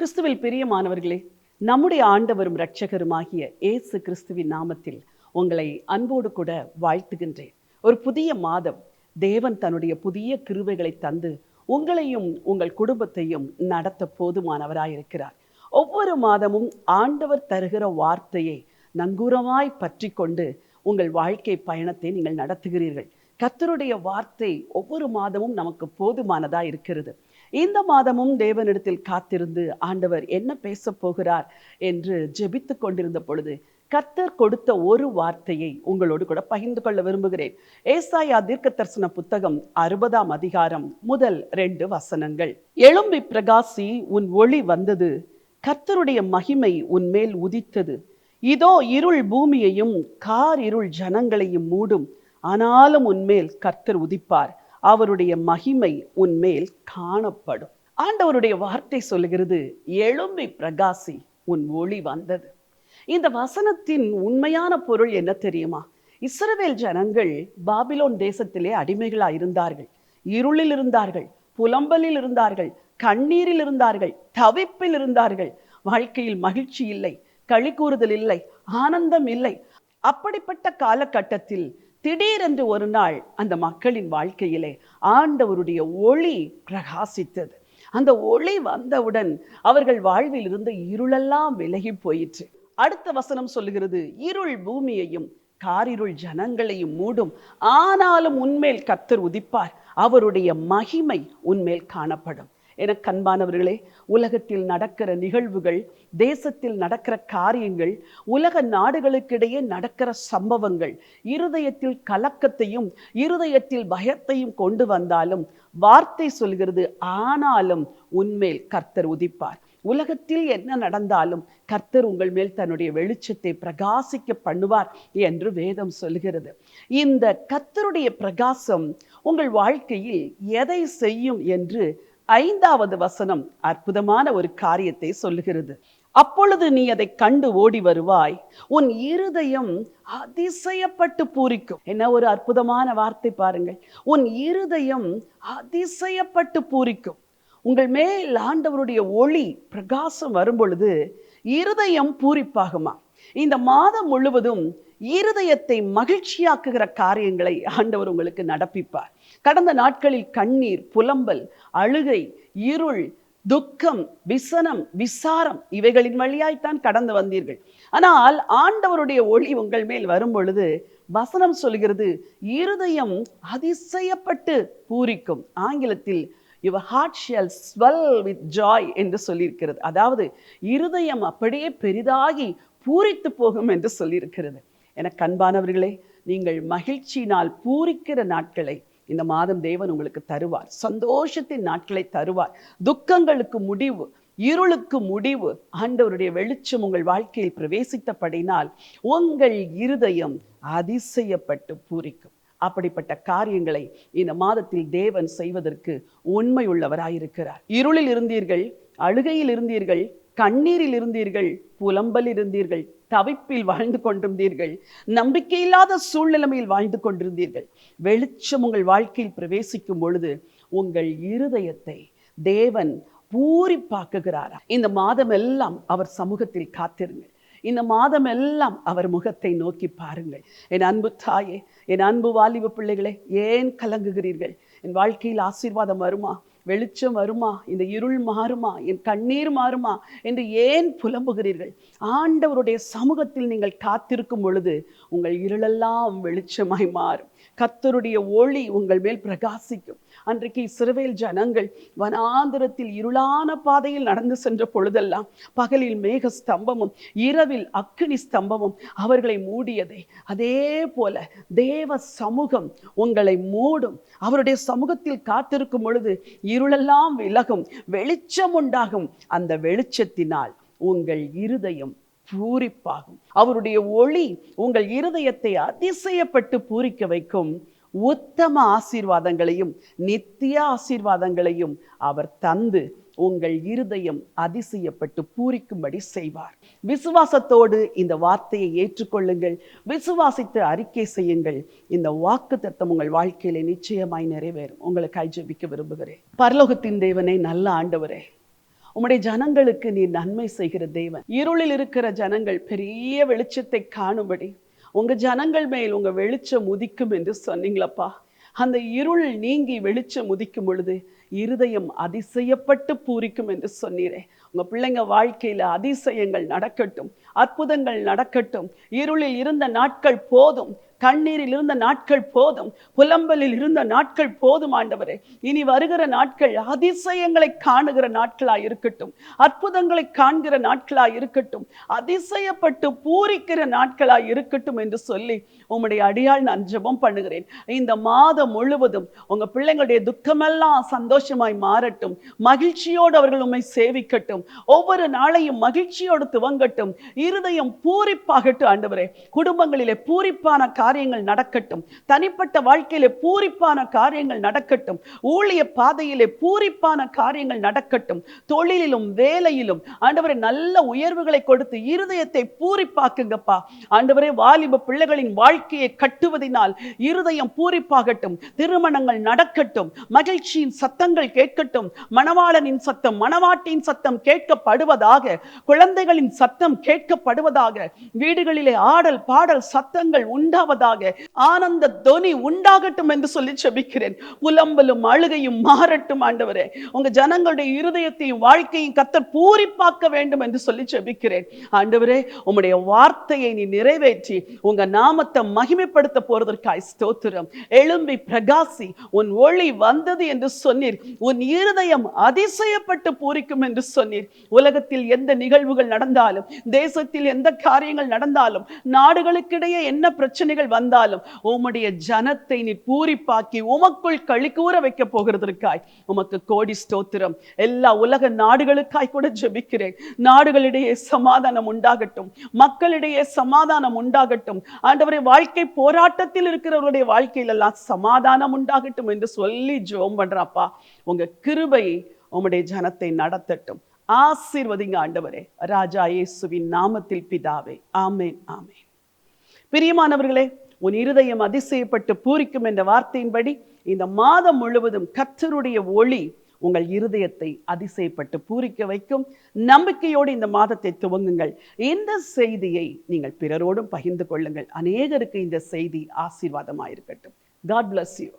கிறிஸ்துவில் பிரியமானவர்களே நம்முடைய ஆண்டவரும் இரட்சகருமாகிய இயேசு கிறிஸ்துவின் நாமத்தில் உங்களை அன்போடு கூட வாழ்த்துகின்றேன். ஒரு புதிய மாதம் தேவன் தன்னுடைய புதிய கிருவைகளை தந்து உங்களையும் உங்கள் குடும்பத்தையும் நடத்த போதுமானவராயிருக்கிறார். ஒவ்வொரு மாதமும் ஆண்டவர் தருகிற வார்த்தையை நங்கூரமாய் பற்றி கொண்டு உங்கள் வாழ்க்கை பயணத்தை நீங்கள் நடத்துகிறீர்கள். கர்த்தருடைய வார்த்தை ஒவ்வொரு மாதமும் நமக்கு போதுமானதா இருக்கிறது இந்த மாதமும் தேவனிடத்தில் காத்திருந்து ஆண்டவர் என்ன பேச போகிறார் என்று ஜெபித்து கொண்டிருந்த பொழுது கர்த்தர் கொடுத்த ஒரு வார்த்தையை உங்களோடு கூட பகிர்ந்து கொள்ள விரும்புகிறேன். ஏசாயா தீர்க்க தரிசன புத்தகம் அறுபதாம் அதிகாரம் முதல் ரெண்டு வசனங்கள். எழும்பி பிரகாசி உன் ஒளி வந்தது கர்த்தருடைய மகிமை உன்மேல் உதித்தது. இதோ இருள் பூமியையும் கார் இருள் ஜனங்களையும் மூடும். ஆனாலும் உன்மேல் கர்த்தர் உதிப்பார். அவருடைய மகிமை உன்மேல் காணப்படும். ஆண்டவருடைய வார்த்தை சொல்லுகிறது எழும்பி பிரகாசி உன் ஒளி வந்தது. இந்த வசனத்தின் உண்மையான பொருள் என்ன தெரியுமா? இஸ்ரவேல் ஜனங்கள் பாபிலோன் தேசத்திலே அடிமைகளாக இருந்தார்கள். இருளில் இருந்தார்கள் புலம்பலில் இருந்தார்கள் கண்ணீரில் இருந்தார்கள் தவிப்பில் இருந்தார்கள். வாழ்க்கையில் மகிழ்ச்சி இல்லை களி கூறுதல் இல்லை ஆனந்தம் இல்லை. அப்படிப்பட்ட காலகட்டத்தில் திடீரென்று ஒரு நாள் அந்த மக்களின் வாழ்க்கையிலே ஆண்டவருடைய ஒளி பிரகாசித்தது. அந்த ஒளி வந்தவுடன் அவர்கள் வாழ்வில் இருந்த இருளெல்லாம் விலகி போயிற்று. அடுத்த வசனம் சொல்லுகிறது இருள் பூமியையும் காரிருள் ஜனங்களையும் மூடும். ஆனாலும் உன்மேல் கத்தர் உதிப்பார். அவருடைய மகிமை உன்மேல் காணப்படும். என கண்பானவர்களே உலகத்தில் நடக்கிற நிகழ்வுகள் தேசத்தில் நடக்கிற காரியங்கள் உலக நாடுகளுக்கிடையே நடக்கிற சம்பவங்கள் இருதயத்தில் கலக்கத்தையும் இருதயத்தில் பயத்தையும் கொண்டு வந்தாலும் வார்த்தை சொல்கிறது ஆனாலும் உன்மேல் கர்த்தர் உதிப்பார். உலகத்தில் என்ன நடந்தாலும் கர்த்தர் உங்கள் மேல் தன்னுடைய வெளிச்சத்தை பிரகாசிக்க பண்ணுவார் என்று வேதம் சொல்கிறது. இந்த கர்த்தருடைய பிரகாசம் உங்கள் வாழ்க்கையில் எதை செய்யும் என்று ஐந்தாவது வசனம் அற்புதமான ஒரு காரியத்தை சொல்லுகிறது. அப்பொழுது நீ அதை கண்டு ஓடி வருவாய். உன் இருதயம் அதிசயப்பட்டு பூரிக்கும். என்ன ஒரு அற்புதமான வார்த்தை பாருங்கள். உன் இருதயம் அதிசயப்பட்டு பூரிக்கும். உங்கள் மேல் ஆண்டவருடைய ஒளி பிரகாசம் வரும் பொழுது இருதயம் பூரிப்பாகுமா? இந்த மாதம் முழுவதும் இருதயத்தை மகிழ்ச்சியாக்குகிற காரியங்களை ஆண்டவர் உங்களுக்கு நடப்பிப்பார். கடந்த நாட்களில் கண்ணீர் புலம்பல் அழுகை இருள் துக்கம் விசனம் விசாரம் இவைகளின் வழியாய்த்தான் கடந்து வந்தீர்கள். ஆனால் ஆண்டவருடைய ஒளி உங்கள் மேல் வரும் பொழுது வசனம் சொல்கிறது இருதயம் அதிசயப்பட்டு பூரிக்கும். ஆங்கிலத்தில் your heart shall swell with joy என்று சொல்லியிருக்கிறது. அதாவது இருதயம் அப்படியே பெரிதாகி பூரித்து போகும் என்று சொல்லியிருக்கிறது. எனக்கு அன்பானவர்களே நீங்கள் மகிழ்ச்சியினால் பூரிக்கிற நாட்களை இந்த மாதம் தேவன் உங்களுக்கு தருவார். சந்தோஷத்தின் நாட்களை தருவார். துக்கங்களுக்கு முடிவு இருளுக்கு முடிவு ஆண்டவருடைய வெளிச்சம் உங்கள் வாழ்க்கையில் பிரவேசித்தபடினால் உங்கள் இருதயம் அதிசயப்பட்டு பூரிக்கும். அப்படிப்பட்ட காரியங்களை இந்த மாதத்தில் தேவன் செய்வதற்கு உண்மையுள்ளவராயிருக்கிறார். இருளில் இருந்தீர்கள் அழுகையில் இருந்தீர்கள் கண்ணீரில் இருந்தீர்கள் புலம்பல் இருந்தீர்கள் தவிப்பில் வாழ்ந்து கொண்டிருந்தீர்கள். நம்பிக்கையில்லாத சூழ்நிலைமையில் வாழ்ந்து கொண்டிருந்தீர்கள். வெளிச்சம் உங்கள் வாழ்க்கையில் பிரவேசிக்கும் பொழுது உங்கள் இருதயத்தை தேவன் பூரிப்பாக்குகிறாரா. இந்த மாதம் எல்லாம் அவர் சமூகத்தில் காத்திருங்கள். இந்த மாதம் எல்லாம் அவர் முகத்தை நோக்கி பாருங்கள். என் அன்பு தாயே என் அன்பு வாலிப பிள்ளைகளே ஏன் கலங்குகிறீர்கள்? என் வாழ்க்கையில் ஆசீர்வாதம் வருமா? வெளிச்சம் வருமா? இந்த இருள் மாறுமா? என் கண்ணீர் மாறுமா? என்று ஏன் புலம்புகிறீர்கள்? ஆண்டவருடைய சமூகத்தில் நீங்கள் காத்திருக்கும் பொழுது உங்கள் இருளெல்லாம் வெளிச்சமாய் மாறும். கத்தருடைய ஒளி உங்கள் மேல் பிரகாசிக்கும். அன்றைக்கு இஸ்ரவேல் ஜனங்கள் வனாந்திரத்தில் இருளான பாதையில் நடந்து சென்ற பொழுதெல்லாம் பகலில் மேக ஸ்தம்பமும் இரவில் அக்னி ஸ்தம்பமும் அவர்களை மூடியதே. அதே போல தேவ சமூகம் உங்களை மூடும். அவருடைய சமூகத்தில் காத்திருக்கும் பொழுது இருளெல்லாம் விலகும் வெளிச்சம் உண்டாகும். அந்த வெளிச்சத்தினால் உங்கள் இருதயம் பூரிப்பாகும். அவருடைய ஒளி உங்கள் இருதயத்தை அதிசயப்பட்டு பூரிக்க வைக்கும். உத்தம ஆசீர்வாதங்களையும் நித்திய ஆசீர்வாதங்களையும் அவர் தந்து உங்கள் இருதயம் அதிசயப்பட்டு பூரிக்கும்படி செய்வார். விசுவாசத்தோடு இந்த வார்த்தையை ஏற்றுக்கொள்ளுங்கள். விசுவாசித்து அறிக்கை செய்யுங்கள். இந்த வாக்கு தத்தம் உங்கள் வாழ்க்கையில நிச்சயமாய் நிறைவேறும். உங்களை கைஜபிக்க விரும்புகிறேன். பரலோகத்தின் தேவனை நல்ல ஆண்டவரே. உம்முடைய ஜனங்களுக்கு நீ நன்மை செய்கிற தேவன். இருளில் இருக்கிற ஜனங்கள் பெரிய வெளிச்சத்தை காணும்படி உங்க ஜனங்கள் மேல் உங்க வெளிச்சம் உதிக்கும் என்று சொன்னீங்களப்பா. அந்த இருள் நீங்கி வெளிச்சம் உதிக்கும் பொழுது இருதயம் அதிசயப்பட்டு பூரிக்கும் என்று சொன்னீரே. உங்க பிள்ளைங்க வாழ்க்கையில அதிசயங்கள் நடக்கட்டும் அற்புதங்கள் நடக்கட்டும் இருளில் இருந்த நாட்கள் போதும். கண்ணீரில் இருந்த நாட்கள் போதும் புலம்பலில் இருந்த நாட்கள் போதும் ஆண்டவரே. இனி வருகிற நாட்கள் அதிசயங்களை காணுகிற நாட்களாக இருக்கட்டும். அற்புதங்களை காண்கிற நாட்களாக இருக்கட்டும். அதிசயப்பட்டு பூரிக்கிற நாட்களாக இருக்கட்டும் என்று சொல்லி உம்முடைய அடியாள் நான் ஜெபம் பண்ணுகிறேன். இந்த மாதம் முழுவதும் உங்க பிள்ளைங்களுடைய துக்கமெல்லாம் சந்தோஷமாய் மாறட்டும். மகிழ்ச்சியோடு அவர்கள் உண்மை சேவிக்கட்டும். ஒவ்வொரு நாளையும் மகிழ்ச்சியோடு துவங்கட்டும். இருதயம் பூரிப்பாகட்டும் ஆண்டவரே. குடும்பங்களிலே பூரிப்பான காரியங்கள் நடக்கட்டும். தனிப்பட்ட வாழ்க்கையிலே பூரிப்பான காரியங்கள் நடக்கட்டும். ஊழிய பாதையிலே பூரிப்பான காரியங்கள் நடக்கட்டும். தொழிலிலும் வேலையிலும் ஆண்டவரை நல்ல உயர்வுகளை கொடுத்து இருதயத்தை பூரிப்பாக்குங்கப்பா. ஆண்டவரே வாலிப பிள்ளைகளின் வாழ்க்கையை கட்டுவதினால் இருதயம் பூரிப்பாகட்டும். திருமணங்கள் நடக்கட்டும். மகிழ்ச்சியின் சத்தங்கள் கேட்கட்டும். மணவாளனின் சத்தம் மணவாட்டின் சத்தம் கேட்கப்படுவதாக குழந்தைகளின் சத்தம் கேட்கப்படுவதாக வீடுகளிலே ஆடல் பாடல் சத்தங்கள் உண்டாவதாக உண்டாவதாக ஆனந்த தொனி உண்டாகட்டும் என்று சொல்லி செபிக்கிறேன். புலம்பலும் அழுகையும் மாறட்டும் ஆண்டவரே. உங்க ஜனங்களுடைய இருதயத்தையும் வாழ்க்கையும் கத்தர் பூரிப்பாக்க வேண்டும் என்று சொல்லி செபிக்கிறேன். ஆண்டவரே உம்முடைய வார்த்தையை நீ நிறைவேற்றி உங்க நாமத்தை மகிமைப்படுத்த போறதற்காய் ஸ்தோத்திரம். எழும்பி பிரகாசி உன் ஒளி வந்தது என்று சொன்னீர். உன் இருதயம் அதிசயப்பட்டு பூரிக்கும் என்று சொன்னீர். உலகத்தில் எந்த நிகழ்வுகள் நடந்தாலும் தேசத்தில் எந்த காரியங்கள் நடந்தாலும் நாடுகளுக்கிடையே என்ன பிரச்சனைகள் வந்தாலும் உம்முடைய ஜனத்தை நீ பூரிப்பாக்கி உமக்குள் கழிக்கூற வைக்க போகிறதற்காய். உமக்கு கோடி ஸ்தோத்திரம். எல்லா உலக நாடுகளுக்காய் கூட ஜெபிக்கிறேன். நாடுகளிடையே சமாதானம் உண்டாகட்டும். மக்களிடையே சமாதானம் உண்டாகட்டும். ஆண்டவரை வாழ்க்கை போராட்டத்தில் இருக்கிறவருடைய வாழ்க்கையிலெல்லாம் சமாதானம் உண்டாகட்டும் என்று சொல்லி ஜோம் பண்றாப்பா. உங்க கிருபை உம்முடைய ஜனத்தை நடத்தட்டும். ஆசீர்வதிங்க ஆண்டவரே. ராஜா இயேசுவின் நாமத்தில் பிதாவே. ஆமேன் ஆமேன். பிரியமானவர்களே உன் இருதயம் அதிசயப்பட்டு பூரிக்கும் என்ற வார்த்தையின்படி இந்த மாதம் முழுவதும் கத்தருடைய ஒளி உங்கள் இருதயத்தை அதிசயப்பட்டு பூரிக்க வைக்கும். நம்பிக்கையோடு இந்த மாதத்தை துவங்குங்கள். இந்த செய்தியை நீங்கள் பிறரோடும் பகிர்ந்து கொள்ளுங்கள். அநேகருக்கு இந்த செய்தி ஆசீர்வாதமாயிருக்கட்டும். God bless you